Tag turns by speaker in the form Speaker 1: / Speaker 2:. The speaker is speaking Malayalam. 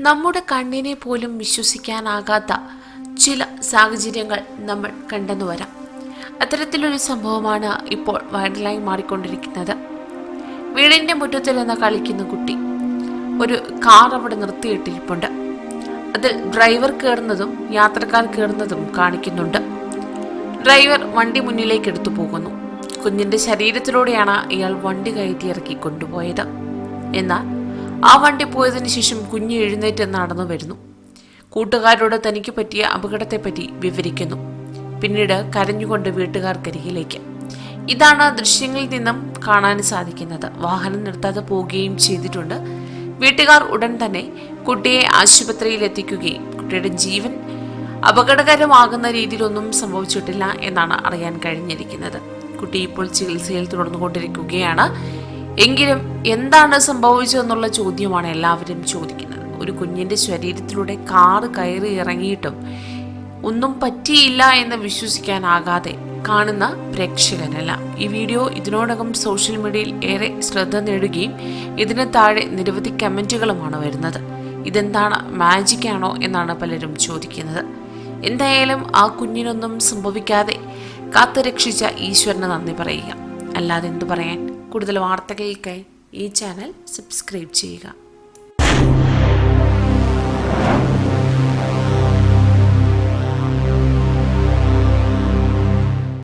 Speaker 1: നമ്മുടെ കണ്ണിനെ പോലും വിശ്വസിക്കാനാകാത്ത ചില സാഹചര്യങ്ങൾ നമ്മൾ കണ്ടെന്നു വരാം. അത്തരത്തിലൊരു സംഭവമാണ് ഇപ്പോൾ വൈറലായി മാറിക്കൊണ്ടിരിക്കുന്നത്. വീടിന്റെ മുറ്റത്തിൽ നിന്ന് കളിക്കുന്ന കുട്ടി ഒരു കാർ അവിടെ നിർത്തിയിട്ടിരിപ്പുണ്ട്. അതിൽ ഡ്രൈവർ കയറുന്നതും യാത്രക്കാർ കയറുന്നതും കാണിക്കുന്നുണ്ട്. ഡ്രൈവർ വണ്ടി മുന്നിലേക്ക് എടുത്തു പോകുന്നു. കുഞ്ഞിന്റെ ശരീരത്തിലൂടെയാണ് ഇയാൾ വണ്ടി കയറ്റി ഇറക്കി കൊണ്ടുപോയത്. എന്നാൽ ആ വണ്ടി പോയതിനു ശേഷം കുഞ്ഞ് എഴുന്നേറ്റ് നടന്നു വരുന്നു. കൂട്ടുകാരോട് തനിക്ക് പറ്റിയ അപകടത്തെപ്പറ്റി വിവരിക്കുന്നു. പിന്നീട് കരഞ്ഞുകൊണ്ട് വീട്ടുകാർക്കരികിലേക്ക്. ഇതാണ് ദൃശ്യങ്ങളിൽ നിന്നും കാണാൻ സാധിക്കുന്നത്. വാഹനം നിർത്താതെ പോവുകയും ചെയ്തിട്ടുണ്ട്. വീട്ടുകാർ ഉടൻ തന്നെ കുട്ടിയെ ആശുപത്രിയിൽ എത്തിക്കുകയും കുട്ടിയുടെ ജീവൻ അപകടകരമാകുന്ന രീതിയിലൊന്നും സംഭവിച്ചിട്ടില്ല എന്നാണ് അറിയാൻ കഴിഞ്ഞിരിക്കുന്നത്. കുട്ടി ഇപ്പോൾ ചികിത്സയിൽ തുടർന്നുകൊണ്ടിരിക്കുകയാണ്. എങ്കിലും എന്താണ് സംഭവിച്ചതെന്നുള്ള ചോദ്യമാണ് എല്ലാവരും ചോദിക്കുന്നത്. ഒരു കുഞ്ഞിന്റെ ശരീരത്തിലൂടെ കാറ് കയറി ഇറങ്ങിയിട്ടും ഒന്നും പറ്റിയില്ല എന്ന് വിശ്വസിക്കാനാകാതെ കാണുന്ന പ്രേക്ഷകനല്ല ഈ വീഡിയോ ഇതിനോടകം സോഷ്യൽ മീഡിയയിൽ ഏറെ ശ്രദ്ധ നേടുകയും ഇതിന് താഴെ നിരവധി കമന്റുകളുമാണ് വരുന്നത്. ഇതെന്താണ് മാജിക്കാണോ എന്നാണ് പലരും ചോദിക്കുന്നത്. എന്തായാലും ആ കുഞ്ഞിനൊന്നും സംഭവിക്കാതെ കാത്തുരക്ഷിച്ച ഈശ്വരന് നന്ദി പറയുക. അല്ലാതെ എന്തു പറയാൻ? കൂടുതൽ വാർത്തകൾക്കായി ഈ ചാനൽ സബ്സ്ക്രൈബ് ചെയ്യുക.